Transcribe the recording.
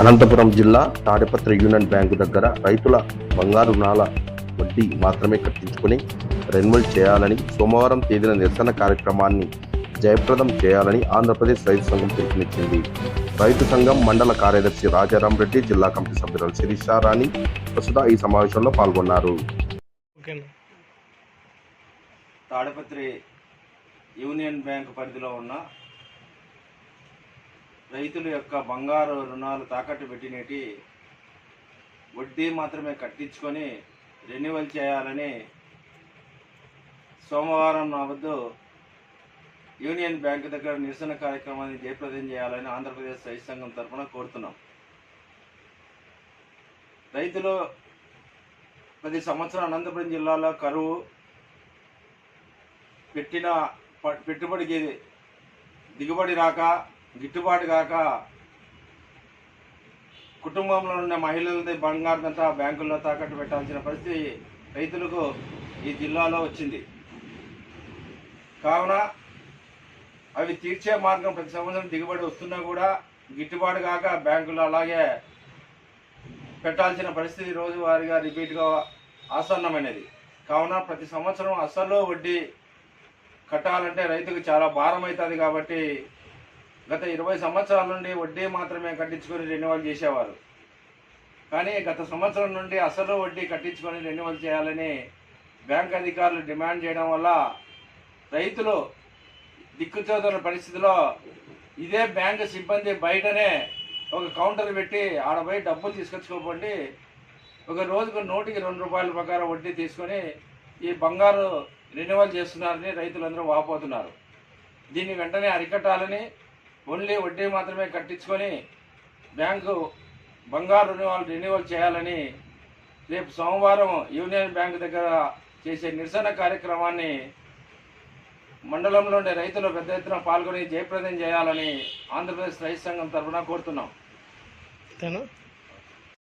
అనంతపురం జిల్లా Tadipatri union bank దగ్గర రైతుల బంగారు రుణాల వడ్డీ మాత్రమే కట్టించుకొని రెన్యువల్ చేయాలని సోమవారం తేదీన నిరసన కార్యక్రమాన్ని జయప్రదం చేయాలని ఆంధ్రప్రదేశ్ రైతు సంఘం పిలుపునిచ్చింది. రైతు సంఘం మండల కార్యదర్శి రాజారాం రెడ్డి జిల్లా కమిటీ సభ్యురాలు శిరీషా రాణి ప్రస్తుత ఈ సమావేశంలో పాల్గొన్నారు. తాడపత్రి యూనియన్ బ్యాంక్ పరిధిలో ఉన్న రైతుల యొక్క బంగారు రుణాలు తాకట్టు పెట్టినటి వడ్డీ మాత్రమే కట్టించుకొని రెన్యువల్ చేయాలని సోమవారం నా వద్దు యూనియన్ బ్యాంక్ దగ్గర నిరసన కార్యక్రమాన్ని జయప్రదం చేయాలని ఆంధ్రప్రదేశ్ రైతు సంఘం తరఫున కోరుతున్నాం. రైతులు ప్రతి సంవత్సరం అనంతపురం జిల్లాలో కరువు పెట్టిన పెట్టుబడికి దిగుబడి రాక గిట్టుబాటు కాక కుటుంబంలో ఉన్న మహిళలది బంగారంతా బ్యాంకుల్లో తాకట్టు పెట్టాల్సిన పరిస్థితి రైతులకు ఈ జిల్లాలో వచ్చింది. కావున అవి తీర్చే మార్గం ప్రతి సంవత్సరం దిగుబడి వస్తున్నా కూడా గిట్టుబాటు కాక బ్యాంకులు అలాగే పెట్టాల్సిన పరిస్థితి రోజువారీగా రిపీట్గా ఆసన్నమైనది. కావున ప్రతి సంవత్సరం అసలు వడ్డీ కట్టాలంటే రైతుకు చాలా భారం అవుతుంది కాబట్టి గత ఇరవై సంవత్సరాల నుండి వడ్డీ మాత్రమే కట్టించుకొని రెన్యువల్ చేసేవారు. కానీ గత సంవత్సరం నుండి అసలు వడ్డీ కట్టించుకొని రెన్యువల్ చేయాలని బ్యాంక్ అధికారులు డిమాండ్ చేయడం వల్ల రైతులు దిక్కుచోదన పరిస్థితిలో ఇదే బ్యాంకు సిబ్బంది బయటనే ఒక కౌంటర్ పెట్టి ఆడపోయి డబ్బులు తీసుకొచ్చుకోకండి ఒక రోజుకు నూటికి రెండు రూపాయల ప్రకారం వడ్డీ తీసుకొని ఈ బంగారు రెన్యువల్ చేస్తున్నారని రైతులందరూ వాపోతున్నారు. దీన్ని వెంటనే అరికట్టాలని ఓన్లీ వడ్డీ మాత్రమే కట్టించుకొని బ్యాంకు బంగారు రుణాలు రెన్యువల్ చేయాలని రేపు సోమవారం యూనియన్ బ్యాంక్ దగ్గర చేసే నిరసన కార్యక్రమాన్ని మండలంలోని రైతులు పెద్ద ఎత్తున పాల్గొని జయప్రదం చేయాలని ఆంధ్రప్రదేశ్ రైతు సంఘం తరఫున కోరుతున్నాం.